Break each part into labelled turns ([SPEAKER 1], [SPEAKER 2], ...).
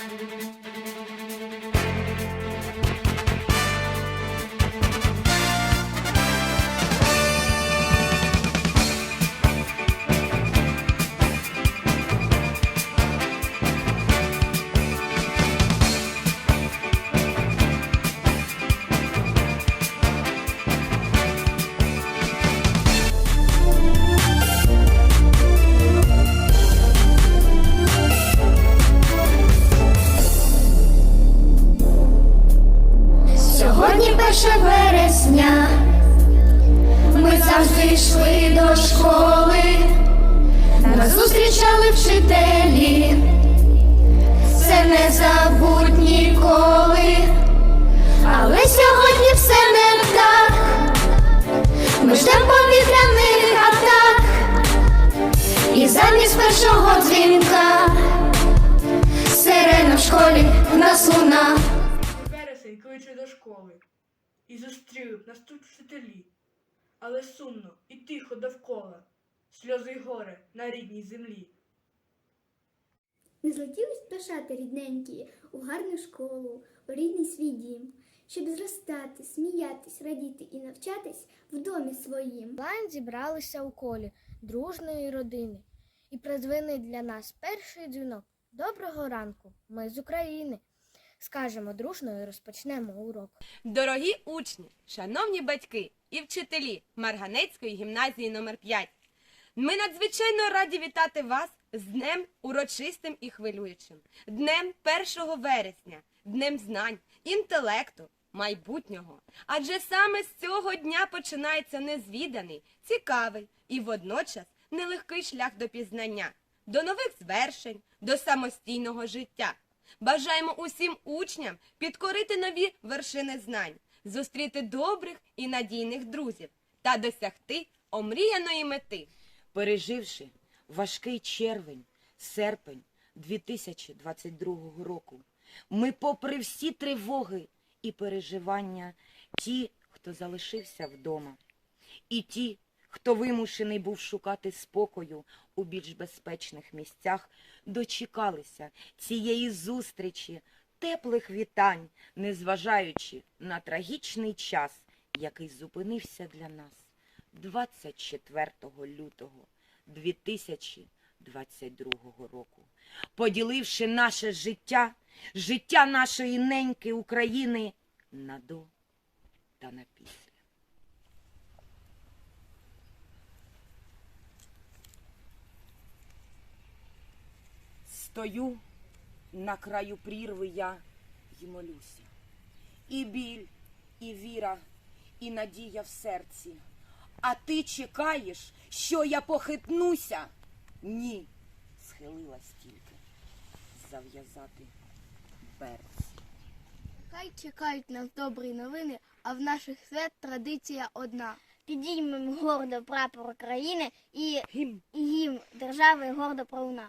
[SPEAKER 1] Thank you. Замість першого дзвінка сирена в школі в нас луна.
[SPEAKER 2] Вересень кличе до школи, і зустріли б нас тут вчителі. Але сумно і тихо довкола, сльози й горе на рідній землі.
[SPEAKER 3] Не злетілись пташата рідненькі у гарну школу, у рідний свій дім, щоб зростати, сміятись, радіти і навчатись в домі своїм.
[SPEAKER 4] Лайн зібралися у колі дружної родини і продзвонить для нас перший дзвінок. Доброго ранку, ми з України. Скажемо дружно і розпочнемо урок.
[SPEAKER 5] Дорогі учні, шановні батьки і вчителі Марганецької гімназії номер 5 Ми надзвичайно раді вітати вас з днем урочистим і хвилюючим, днем 1 вересня, днем знань, інтелекту, майбутнього. Адже саме з цього дня починається незвіданий, цікавий і водночас нелегкий шлях до пізнання, до нових звершень, до самостійного життя. Бажаємо усім учням підкорити нові вершини знань, зустріти добрих і надійних друзів та досягти омріяної мети.
[SPEAKER 6] переживши важкий червень, серпень 2022 року, ми, попри всі тривоги і переживання, ті, хто залишився вдома, і ті, хто вимушений був шукати спокою у більш безпечних місцях, дочекалися цієї зустрічі, теплих вітань, незважаючи на трагічний час, який зупинився для нас 24 лютого 2022 року, поділивши наше життя, життя нашої неньки України на до та на після. Стою на краю прірви я й молюся. І біль, і віра, і надія в серці. А ти чекаєш, що я похитнуся? Ні, схилилась тільки зав'язати берці.
[SPEAKER 4] Хай чекають нас добрі новини, а в наших свят традиція одна.
[SPEAKER 7] Підіймемо гордо прапор України і
[SPEAKER 6] Гімн.
[SPEAKER 7] і гімн держави гордо пруна.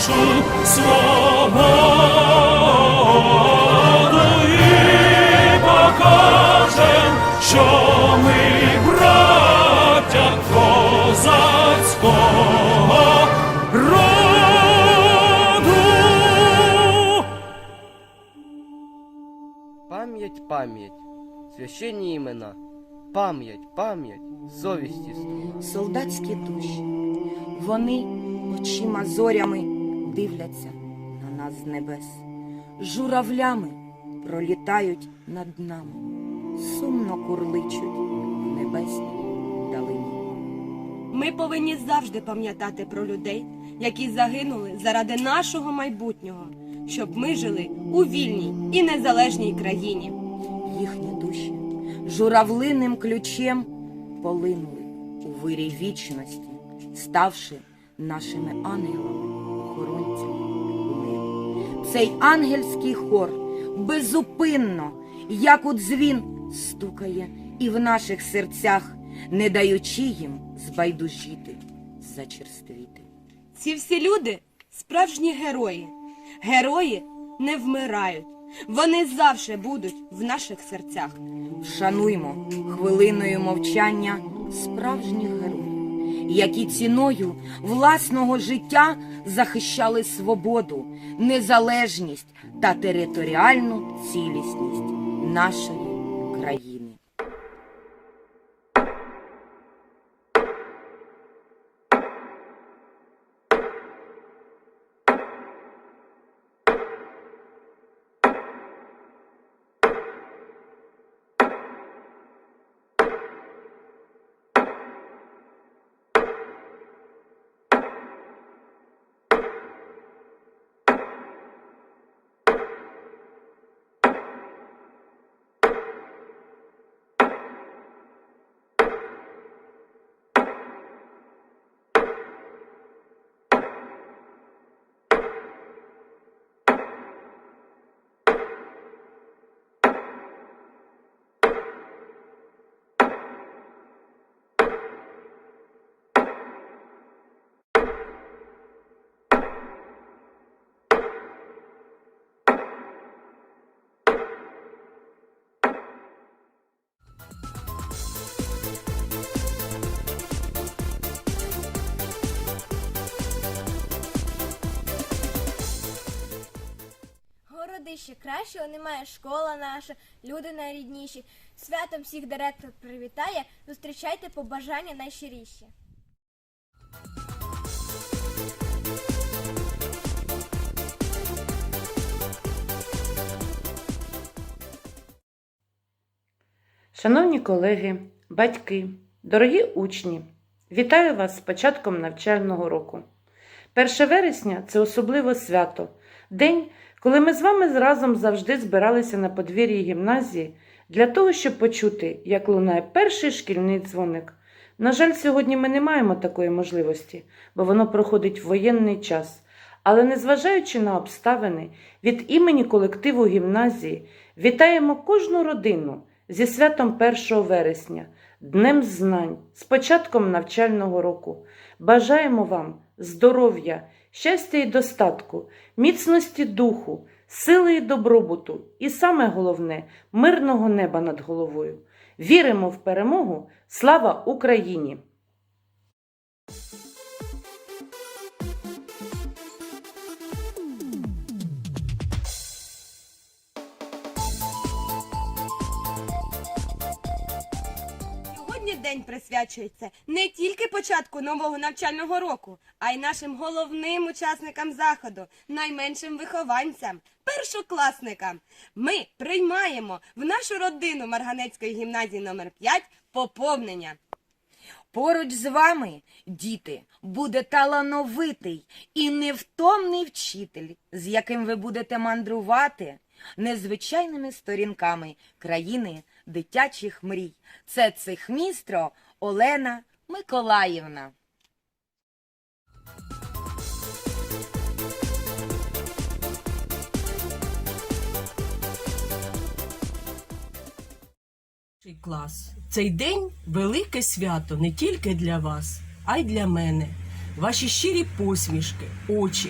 [SPEAKER 8] нашу свободу і покажем, що ми браття козацького роду.
[SPEAKER 9] Пам'ять, пам'ять, священні імена, пам'ять, пам'ять, совісті
[SPEAKER 6] солдатські душі. Вони очима зорями дивляться на нас з небес. Журавлями пролітають над нами, сумно курличуть в небесній далині.
[SPEAKER 5] Ми повинні завжди пам'ятати про людей, які загинули заради нашого майбутнього, щоб ми жили у вільній і незалежній країні.
[SPEAKER 6] Їхні душі журавлиним ключем полинули у вирій вічності, ставши нашими небі. Цей ангельський хор безупинно, як у дзвін, стукає і в наших серцях, не даючи їм збайдужіти, зачерствіти.
[SPEAKER 5] Ці всі люди справжні герої. Герої не вмирають. Вони завжди будуть в наших серцях.
[SPEAKER 6] Вшануймо хвилиною мовчання справжніх героїв, які ціною власного життя захищали свободу, незалежність та територіальну цілісність нашої
[SPEAKER 4] Городище кращого немає, школа наша, люди найрідніші. Святом всіх директор привітає, зустрічайте побажання найщиріші.
[SPEAKER 10] Шановні колеги, батьки, дорогі учні, вітаю вас з початком навчального року. 1 вересня це особливо свято, день, коли ми з вами разом завжди збиралися на подвір'ї гімназії для того, щоб почути, як лунає перший шкільний дзвоник. На жаль, сьогодні ми не маємо такої можливості, бо воно проходить в воєнний час. Але незважаючи на обставини, від імені колективу гімназії вітаємо кожну родину зі святом 1 вересня, Днем Знань, з початком навчального року. Бажаємо вам здоров'я, щастя і достатку, міцності духу, сили і добробуту, і саме головне мирного неба над головою. Віримо в перемогу! Слава Україні!
[SPEAKER 5] День присвячується не тільки початку нового навчального року, а й нашим головним учасникам заходу, найменшим вихованцям, першокласникам. Ми приймаємо в нашу родину Марганецької гімназії номер 5 поповнення.
[SPEAKER 6] Поруч з вами, діти, буде талановитий і невтомний вчитель, з яким ви будете мандрувати незвичайними сторінками країни дитячих мрій. Це цехмістро Олена Миколаївна.
[SPEAKER 11] Клас. Цей день велике свято не тільки для вас, а й для мене. Ваші щирі посмішки, очі,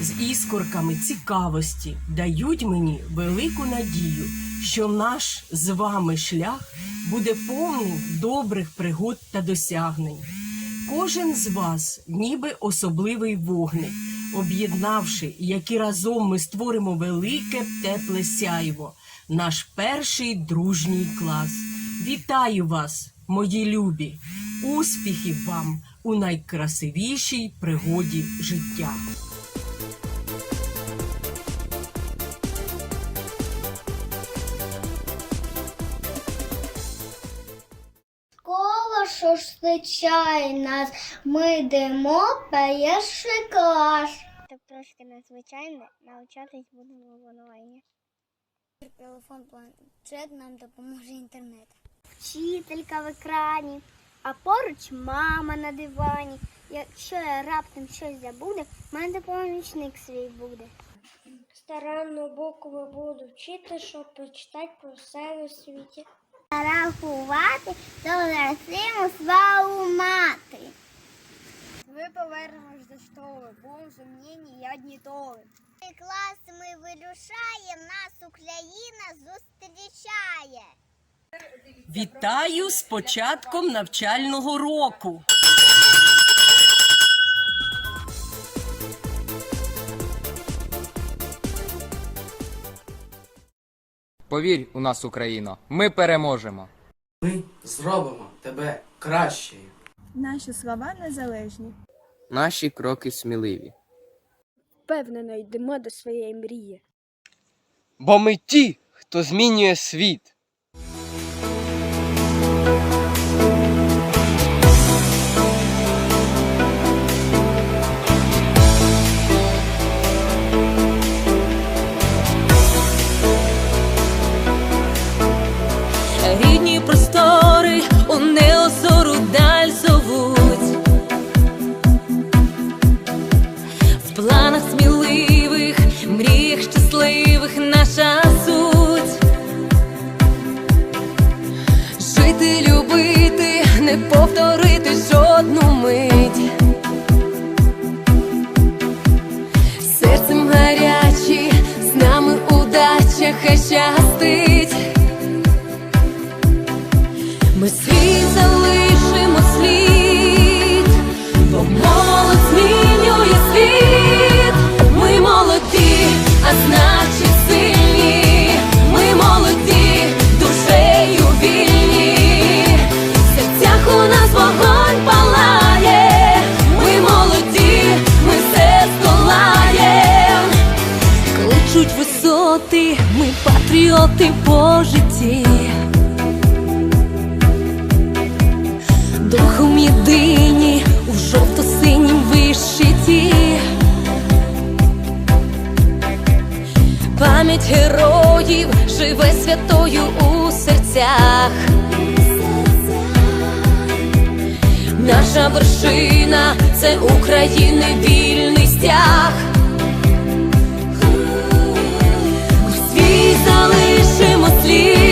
[SPEAKER 11] з іскорками цікавості дають мені велику надію, що наш з вами шлях буде повний добрих пригод та досягнень. Кожен з вас ніби особливий вогник, об'єднавши, які разом ми створимо велике тепле сяйво, наш перший дружній клас. Вітаю вас, мої любі! Успіхів вам у найкрасивішій пригоді життя!
[SPEAKER 1] Що нас, ми йдемо перший клас.
[SPEAKER 7] Так трошки незвичайно, навчатись будемо в онлайні.
[SPEAKER 3] Телефон, планшет нам допоможе інтернет.
[SPEAKER 7] Вчителька в екрані, а поруч мама на дивані. Якщо я раптом щось забуду, в мене помічник свій буде.
[SPEAKER 1] Старанно букви буду вчити, щоб прочитати про себе у світі.
[SPEAKER 7] Рахувати, то засиму свою мати.
[SPEAKER 3] Ми повернемось до школи, будемо сумнівні і одні толи.
[SPEAKER 7] Клас ми вирушаємо, нас Україна зустрічає.
[SPEAKER 11] Вітаю з початком навчального року!
[SPEAKER 12] Повірь у нас, Україно, ми переможемо.
[SPEAKER 9] Ми зробимо тебе кращою.
[SPEAKER 3] Наші слова незалежні.
[SPEAKER 9] Наші кроки сміливі.
[SPEAKER 3] Впевнено йдемо до своєї мрії.
[SPEAKER 9] Бо ми ті, хто змінює світ.
[SPEAKER 5] Святою у серцях. Наша вершина це України вільний стяг. У світ залишимо слід,